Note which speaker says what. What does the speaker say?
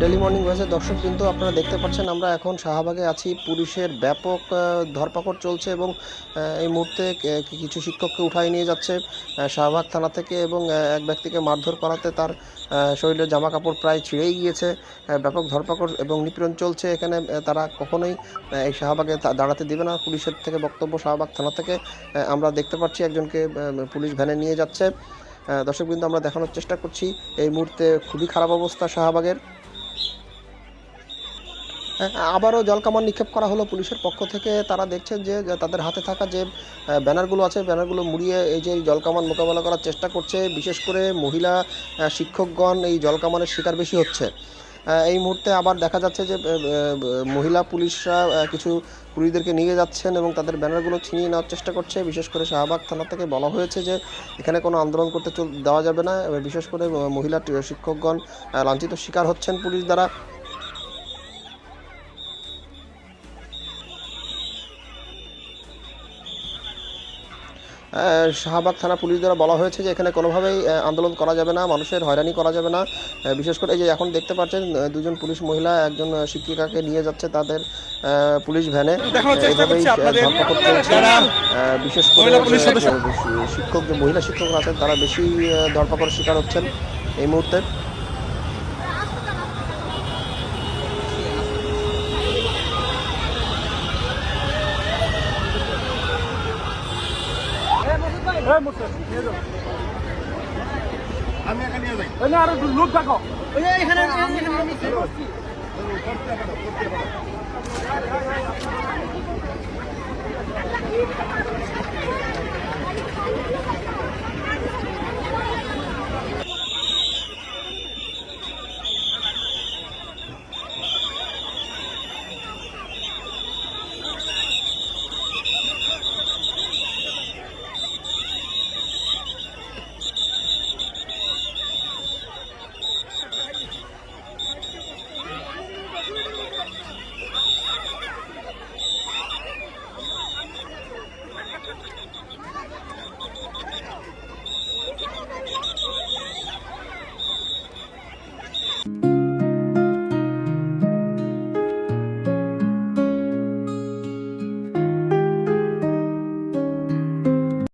Speaker 1: Daily morning ভয়েসের দর্শক কিন্তু আপনারা দেখতে পাচ্ছেন আমরা এখন শাহবাগে আছি। পুলিশের ব্যাপক ধরপাকড় চলছে এবং এই মুহূর্তে কিছু শিক্ষককে উঠাই নিয়ে যাচ্ছে শাহবাগ থানা থেকে এবং এক ব্যক্তিকে মারধর করাতে তার শরীরের জামা কাপড় প্রায় ছিঁড়েই গিয়েছে। ব্যাপক ধরপাকড় এবং নিপীড়ন চলছে এখানে তারা কখনোই এই শাহবাগে দাঁড়াতে দেবে না। পুলিশের থেকে বক্তব্য শাহবাগ থানা থেকে আমরা দেখতে পাচ্ছি একজনকে পুলিশ ভ্যানে নিয়ে যাচ্ছে। দর্শকবৃন্দ, আমরা দেখানোর চেষ্টা করছি। এই মুহূর্তে খুবই খারাপ অবস্থা শাহবাগের। আবারও জলকামান নিক্ষেপ করা হলো পুলিশের পক্ষ থেকে। তারা দেখছেন যে তাদের হাতে থাকা যে ব্যানারগুলো আছে, ব্যানারগুলো মুড়িয়ে এই যে জলকামান মোকাবেলা করার চেষ্টা করছে। বিশেষ করে মহিলা শিক্ষকগণ এই জলকামানের শিকার বেশি হচ্ছে। এই মুহূর্তে আবার দেখা যাচ্ছে যে মহিলা পুলিশরা কিছু পুলিশদেরকে নিয়ে যাচ্ছেন এবং তাদের ব্যানারগুলো ছিনিয়ে নেওয়ার চেষ্টা করছে। বিশেষ করে শাহবাগ থানা থেকে বলা হয়েছে যে, এখানে কোনো আন্দোলন করতে দেওয়া যাবে না। বিশেষ করে মহিলা শিক্ষকগণ লাঞ্ছিত শিকার হচ্ছেন পুলিশ দ্বারা। শাহবাগ থানা পুলিশ দ্বারা বলা হয়েছে যে এখানে কোনোভাবেই আন্দোলন করা যাবে না মানুষের হয়রানি করা যাবে না বিশেষ করে এই যে এখন দেখতে পাচ্ছেন দুজন পুলিশ মহিলা একজন শিক্ষিকাকে নিয়ে যাচ্ছে তাদের পুলিশ ভ্যানে এভাবেই, ধরপাকড় চলছে। বিশেষ করে। শিক্ষক যে মহিলা শিক্ষকরা আছেন তারা বেশি ধরপাকড় শিকার হচ্ছেন এই মুহূর্তে
Speaker 2: আমি এখানে নিয়ে যাই। না আরও লোক দেখো